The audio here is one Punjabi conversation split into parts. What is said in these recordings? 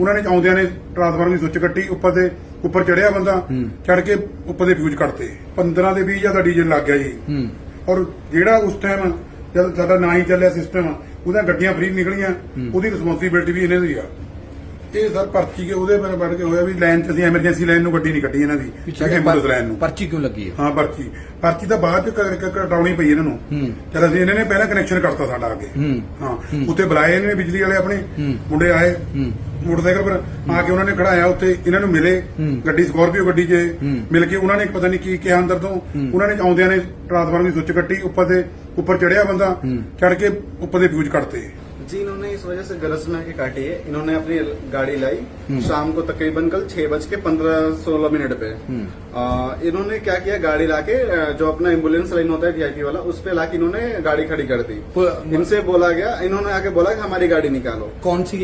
ਉਹਨਾਂ ਨੇ ਆਉਂਦਿਆਂ ਨੇ ਟਰਾਂਸਫਾਰਮਰ ਦੀ ਸੁੱਚ ਕੱਟੀ ਉੱਪਰ ਤੇ ਉੱਪਰ ਚੜਿਆ ਬੰਦਾ ਚੜ ਕੇ ਉੱਪਰ ਦੇ ਫਿਊਜ਼ ਕੱਟਤੇ 15 ਦੇ 20 ਹਜ਼ਾਰ ਦਾ ਡੀਜ਼ਲ ਲੱਗ ਗਿਆ ਜੀ। ਔਰ ਜਿਹੜਾ ਉਸ ਟਾਈਮ ਜਦ ਸਾਡਾ ਨਾ ਹੀ ਚੱਲਿਆ ਸਿਸਟਮ ਉਹਦੀਆਂ ਗੱਡੀਆਂ ਫ੍ਰੀ ਨਿਕਲੀਆਂ ਉਹਦੀ ਰਿਸਪੌਂਸਿਬਿਲਟੀ ਵੀ ਇਹਨਾਂ ਦੀ ਆ। ਇਹ ਸਰ ਪਰਚੀ ਕੇ ਉਹਦੇ ਬਾਰੇ ਬਣ ਕੇ ਹੋਇਆ ਵੀ ਲਾਈਨ 'ਚ ਅਸੀਂ ਐਮਰਜੈਂਸੀ ਲਾਈਨ ਨੂੰ ਗੱਡੀ ਨਹੀਂ ਕੱਢੀ ਇਹਨਾਂ ਦੀ ਐਂਬੂਲੈਂਸ ਲਾਈਨ ਨੂੰ। ਪਰਚੀ ਕਿਉਂ ਲੱਗੀ ਹੈ? ਹਾਂ ਪਰਚੀ। ਪਰਚੀ ਤਾਂ ਬਾਅਦ ਚ ਕਟਾਉਣੀ ਪਈ ਇਹਨਾਂ ਨੂੰ। ਚਲ ਅਸੀਂ ਇਹਨਾਂ ਨੇ ਪਹਿਲਾਂ ਕਨੈਕਸ਼ਨ ਕਰਤਾ ਸਾਡਾ ਅੱਗੇ। ਹੂੰ। ਉੱਥੇ ਬੁਲਾਏ ਇਹਨੇ ਬਿਜਲੀ ਵਾਲੇ ਆਪਣੇ। ਮੁੰਡੇ ਆਏ। ਮੋਟਰਸਾਈਕਲ ਪਰ ਆ ਕੇ ਉਹਨਾਂ ਨੇ ਖੜਾਇਆ ਉੱਥੇ ਇਹਨਾਂ ਨੂੰ ਮਿਲੇ। ਗੱਡੀ ਸਕਾਰਪੀਓ ਗੱਡੀ 'ਚ। ਮਿਲ ਕੇ ਉਹਨਾਂ ਨੇ ਪਤਾ ਨਹੀਂ ਕੀ ਕਿਹਾ ਅੰਦਰ ਤੋਂ ਉਹਨਾਂ ਨੇ ਆਉਂਦਿਆਂ ਨੇ ਟਰਾਂਸਫਾਰਮਰ ਦੀ ਸੁੱਚ ਕੱਟੀ ਉੱਪਰ ਤੇ ਉੱਪਰ ਚੜਿਆ ਬੰਦਾ। ਚੜ ਕੇ ਉੱਪਰ ਦੇ ਫਿਊਜ਼ ਕੱਟਤੇ जी इन्होंने इस वजह से गलत समय के काटी है। इन्होंने अपनी गाड़ी लाई। हम्म। शाम को तकरीबन कल छह बज के पंद्रह सोलह मिनट पे। हम्म। आ, इन्होंने क्या किया? गाड़ी लाके जो अपना एंबुलेंस लाइन होता है वीआईपी वाला उस पे लाके इन्होंने गाड़ी खड़ी कर दी। इनसे बोला गया इन्होंने आके बोला कि हमारी गाड़ी निकालो। कौन सी?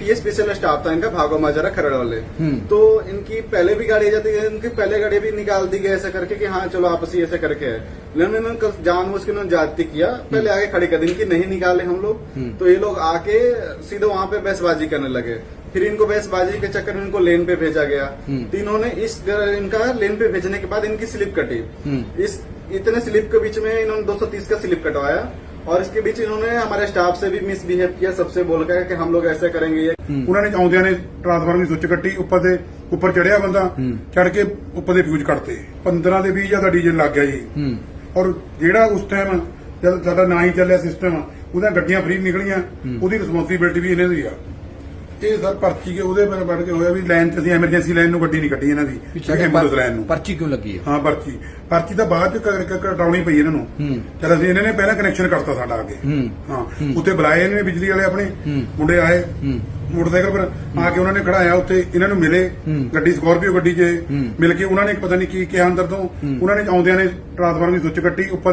टीएसपीसीएल स्टाफ था इनका भागो माजरा खरड़ वाले। हम्म। तो इनकी पहले भी गाड़ी जाती है इनकी पहले गाड़ी भी निकाल दी गई ऐसा करके की हाँ चलो आपसी ऐसे करके है। लेकिन इन्होंने जानबूझ के इन्होंने जाती किया पहले आगे खड़ी कर दी इनकी नहीं निकाले हम लोग हम्म। तो ये लोग आके सीधे वहां पे बहसबाजी करने लगे फिर इनको बहसबाजी के चक्कर में इनको लेन पे भेजा गया हम्म। तो इन्होंने इस इनका लेन पे भेजने के बाद इनकी स्लिप कटी हम्म। इस इतने स्लिप के बीच में इन्होंने 230 का स्लिप कटवाया और इसके बीच इन्होंने हमारे स्टाफ से भी मिसबिहेव किया सबसे बोल कर कि हम लोग ऐसे करेंगे ये ਉਹਨਾਂ ਨੇ ਆਉਂਦਿਆਂ ਨੇ ਟਰਾਂਸਫਾਰਮਰ ਦੀ ਸੁੱਚ ਕੱਟੀ ਉੱਪਰ ਤੇ ਉੱਪਰ ਚੜਿਆ ਬੰਦਾ ਹੂੰ। ਚੜ ਕੇ ਉੱਪਰ ਦੇ ਫਿਊਜ਼ ਕੱਟਤੇ 15 ਦੇ 20 ਹਜ਼ਾਰ ਦਾ ਡੀਜ਼ਲ ਲੱਗ ਗਿਆ ਜੀ ਹੂੰ ਔਰ ਜਿਹੜਾ ਉਸ ਟਾਈਮ ਜਦ ਸਾਡਾ ਨਾ ਹੀ ਚੱਲਿਆ ਸਿਸਟਮ ਉਹਦੀਆਂ ਗੱਡੀਆਂ ਫ੍ਰੀ ਨਿਕਲੀਆਂ ਉਹਦੀ ਰਿਸਪੌਂਸਿਬਿਲਟੀ ਵੀ ਇਹਨਾਂ ਦੀ ਆ। ਇਹ ਸਰ ਪਰਚੀ ਕੇ ਉਹਦੇ ਬਾਰੇ ਬਣ ਕੇ ਹੋਇਆ ਵੀ ਲਾਈਨ 'ਚ ਅਸੀਂ ਐਮਰਜੈਂਸੀ ਲਾਈਨ ਨੂੰ ਗੱਡੀ ਨਹੀਂ ਕੱਢੀ ਇਹਨਾਂ ਦੀ ਐਂਬੂਲੈਂਸ ਲਾਈਨ ਨੂੰ। ਪਰਚੀ ਕਿਉਂ ਲੱਗੀ ਹੈ ਹਾਂ ਪਰਚੀ। ਪਰਚੀ ਤਾਂ ਬਾਅਦ ਚ ਕਟਾਉਣੀ ਪਈ ਇਹਨਾਂ ਨੂੰ। ਚਲ ਅਸੀਂ ਇਹਨਾਂ ਨੇ ਪਹਿਲਾਂ ਕਨੈਕਸ਼ਨ ਕਰਤਾ ਸਾਡਾ ਅੱਗੇ। ਹੂੰ। ਉੱਥੇ ਬੁਲਾਏ ਇਹਨੇ ਬਿਜਲੀ ਵਾਲੇ ਆਪਣੇ। ਮੁੰਡੇ ਆਏ। ਮੋਟਰਸਾਈਕਲ ਪਰ ਆ ਕੇ ਉਹਨਾਂ ਨੇ ਖੜਾਇਆ ਉੱਥੇ ਇਹਨਾਂ ਨੂੰ ਮਿਲੇ। ਗੱਡੀ ਸਕਾਰਪੀਓ ਗੱਡੀ 'ਚ। ਮਿਲ ਕੇ ਉਹਨਾਂ ਨੇ ਪਤਾ ਨਹੀਂ ਕੀ ਕਿਹਾ ਅੰਦਰ ਤੋਂ। ਉਹਨਾਂ ਨੇ ਆਉਂਦਿਆਂ ਨੇ ਟਰਾਂਸਫਾਰਮਰ ਦੀ ਸੁੱਚ ਕੱਟੀ ਉੱਪਰ